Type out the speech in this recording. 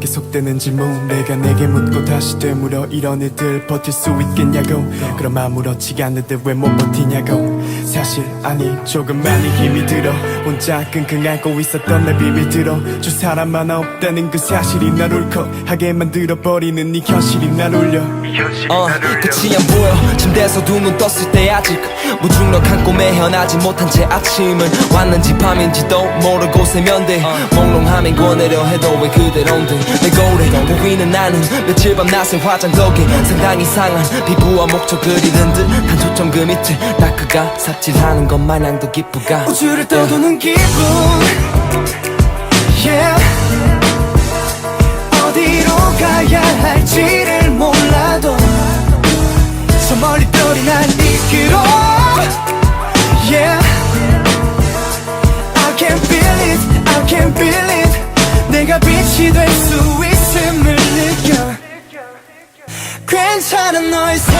계속되는 질문 내가 내게 묻고 다시 되물어 이런 일들 버틸 수 있겠냐고. 그럼 아무렇지가 않는데 왜 못 버티냐고. 사실 아니 조금 많이 힘이 들어. 혼자 끙끙 앓고 있었던 내 비밀 들어. 줄 사람 하나 없다는 그 사실이 날 울컥하게 만들어버리는 네 현실이 날 울려 어, 끝이 안 보여 침대에서 두 눈 떴을 때 아직 무중력한 꿈에 헤어나지 못한 채 아침은 왔는지 밤인지도 모르고 세면대 몽롱함에 권하려 해도 왜 그대로인데 내 거울에 보이는 나는 며칠 밤 낮새 화장 덕에 상당히 상한 피부와 목초 그리는 듯한 초점 그 밑에 다크가 삽질하는 것 마냥 도 기쁘가. 우주를 떠도는 기분. Yeah. 저 멀리 떨이 날 이끌어 yeah. I can feel it, I can feel it 내가 빛이 될 수 있음을 느껴 괜찮은 너의 새